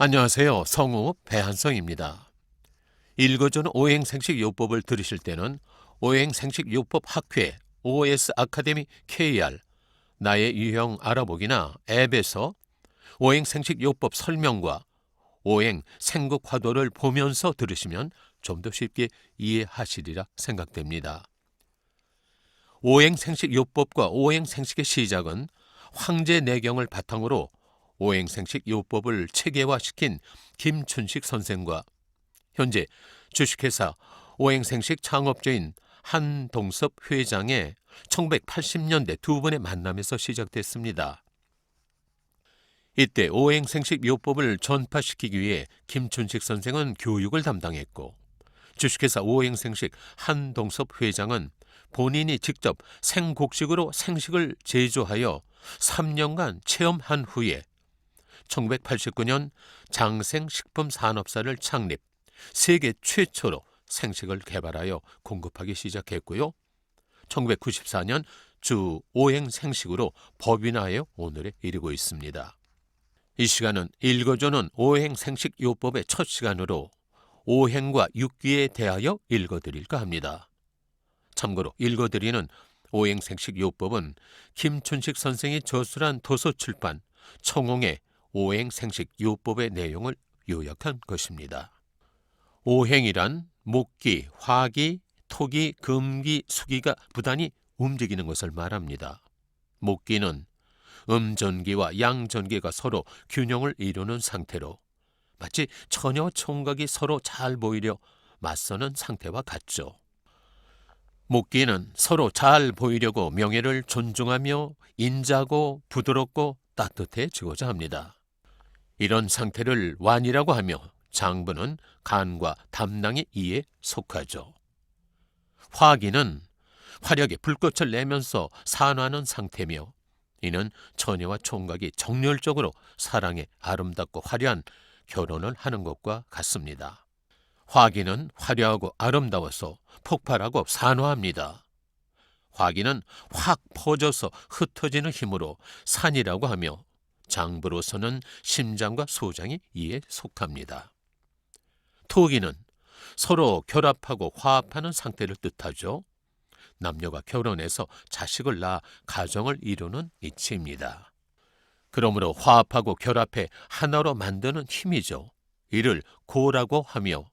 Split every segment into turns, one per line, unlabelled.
안녕하세요. 성우 배한성입니다. 읽어주는 오행생식 요법을 들으실 때는 오행생식 요법 학회 OS 아카데미 KR 나의 유형 알아보기나 앱에서 오행생식 요법 설명과 오행 생극 화도를 보면서 들으시면 좀 더 쉽게 이해하시리라 생각됩니다. 오행생식 요법과 오행생식의 시작은 황제 내경을 바탕으로 오행생식 요법을 체계화시킨 김춘식 선생과 현재 주식회사 오행생식 창업주인 한동섭 회장의 1980년대 두 번의 만남에서 시작됐습니다. 이때 오행생식 요법을 전파시키기 위해 김춘식 선생은 교육을 담당했고 주식회사 오행생식 한동섭 회장은 본인이 직접 생곡식으로 생식을 제조하여 3년간 체험한 후에 1989년 장생식품산업사를 창립, 세계 최초로 생식을 개발하여 공급하기 시작했고요. 1994년 주 5행 생식으로 법인화하여 오늘에 이르고 있습니다. 이 시간은 읽어주는 5행 생식 요법의 첫 시간으로 5행과 6기에 대하여 읽어드릴까 합니다. 참고로 읽어드리는 5행 생식 요법은 김춘식 선생이 저술한 도서출판 청홍의 오행 생식 요법의 내용을 요약한 것입니다. 오행이란 목기, 화기, 토기, 금기, 수기가 부단히 움직이는 것을 말합니다. 목기는 음전기와 양전기가 서로 균형을 이루는 상태로 마치 처녀 총각이 서로 잘 보이려 맞서는 상태와 같죠. 목기는 서로 잘 보이려고 명예를 존중하며 인자고 부드럽고 따뜻해지고자 합니다. 이런 상태를 완이라고 하며 장부는 간과 담낭이 이에 속하죠. 화기는 화력의 불꽃을 내면서 산화하는 상태며 이는 처녀와 총각이 정열적으로 사랑에 아름답고 화려한 결혼을 하는 것과 같습니다. 화기는 화려하고 아름다워서 폭발하고 산화합니다. 화기는 확 퍼져서 흩어지는 힘으로 산이라고 하며 장부로서는 심장과 소장이 이에 속합니다. 토기는 서로 결합하고 화합하는 상태를 뜻하죠. 남녀가 결혼해서 자식을 낳아 가정을 이루는 이치입니다. 그러므로 화합하고 결합해 하나로 만드는 힘이죠. 이를 고라고 하며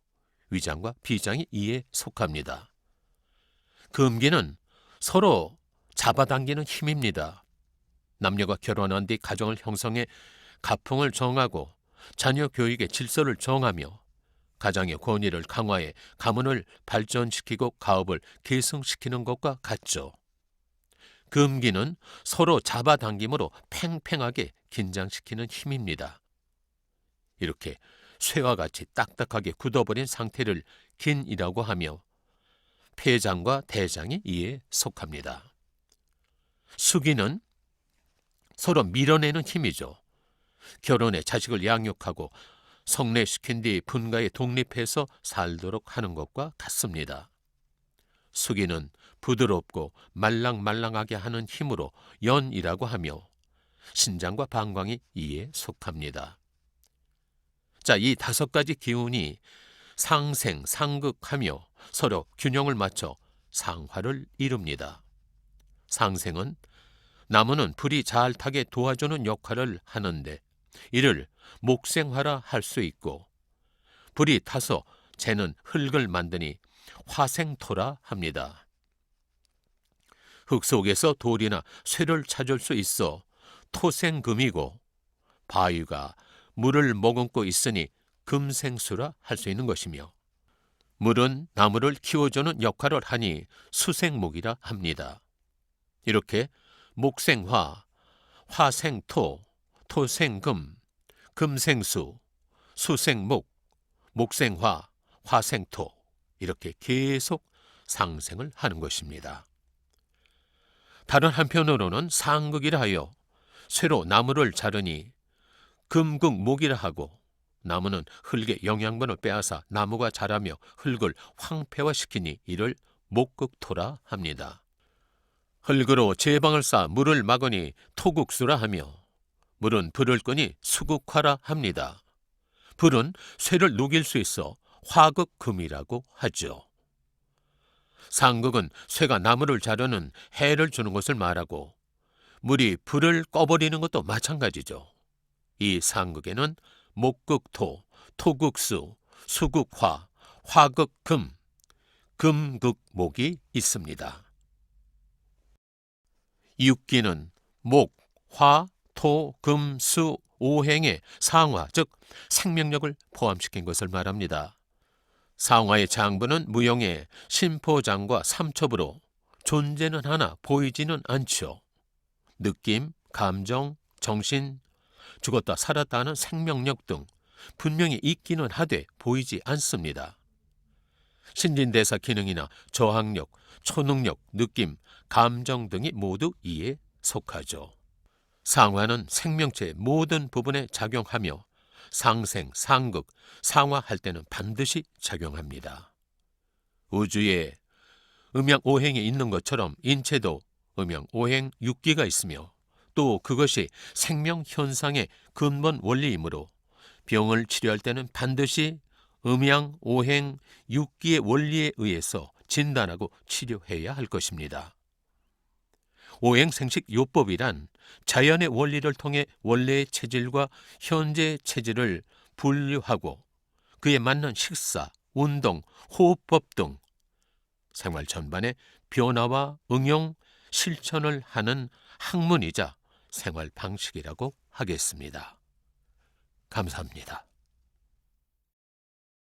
위장과 비장이 이에 속합니다. 금기는 서로 잡아당기는 힘입니다. 남녀가 결혼한 뒤 가정을 형성해 가풍을 정하고 자녀 교육의 질서를 정하며 가장의 권위를 강화해 가문을 발전시키고 가업을 계승시키는 것과 같죠. 금기는 서로 잡아당김으로 팽팽하게 긴장시키는 힘입니다. 이렇게 쇠와 같이 딱딱하게 굳어버린 상태를 긴이라고 하며 폐장과 대장이 이에 속합니다. 수기는 서로 밀어내는 힘이죠. 결혼해 자식을 양육하고 성례시킨 뒤 분가에 독립해서 살도록 하는 것과 같습니다. 수기는 부드럽고 말랑말랑하게 하는 힘으로 연이라고 하며 신장과 방광이 이에 속합니다. 자, 이 다섯 가지 기운이 상생, 상극하며 서로 균형을 맞춰 상화를 이룹니다. 상생은 나무는 불이 잘 타게 도와주는 역할을 하는데 이를 목생화라 할 수 있고 불이 타서 재는 흙을 만드니 화생토라 합니다. 흙 속에서 돌이나 쇠를 찾을 수 있어 토생금이고 바위가 물을 머금고 있으니 금생수라 할 수 있는 것이며 물은 나무를 키워주는 역할을 하니 수생목이라 합니다. 이렇게 목생화, 화생토, 토생금, 금생수, 수생목, 목생화, 화생토 이렇게 계속 상생을 하는 것입니다. 다른 한편으로는 상극이라 하여 쇠로 나무를 자르니 금극목이라 하고 나무는 흙의 영양분을 빼앗아 나무가 자라며 흙을 황폐화시키니 이를 목극토라 합니다. 흙으로 제방을 쌓아 물을 막으니 토국수라 하며 물은 불을 끄니 수국화라 합니다. 불은 쇠를 녹일 수 있어 화극금이라고 하죠. 상극은 쇠가 나무를 자르는 해를 주는 것을 말하고 물이 불을 꺼버리는 것도 마찬가지죠. 이 상극에는 목극토, 토극수, 수극화, 화극금, 금극목이 있습니다. 육기는 목, 화, 토, 금, 수, 오행의 상화, 즉 생명력을 포함시킨 것을 말합니다. 상화의 장부는 무용의 심포장과 삼첩으로 존재는 하나 보이지는 않죠. 느낌, 감정, 정신, 죽었다 살았다 하는 생명력 등 분명히 있기는 하되 보이지 않습니다. 신진대사 기능이나 저항력, 초능력, 느낌, 감정 등이 모두 이에 속하죠. 상화는 생명체의 모든 부분에 작용하며 상생, 상극, 상화할 때는 반드시 작용합니다. 우주에 음양 오행이 있는 것처럼 인체도 음양 오행 육기가 있으며 또 그것이 생명 현상의 근본 원리이므로 병을 치료할 때는 반드시 음양 오행 육기의 원리에 의해서 진단하고 치료해야 할 것입니다. 오행생식 요법이란 자연의 원리를 통해 원래의 체질과 현재의 체질을 분류하고 그에 맞는 식사, 운동, 호흡법 등 생활 전반의 변화와 응용, 실천을 하는 학문이자 생활 방식이라고 하겠습니다. 감사합니다.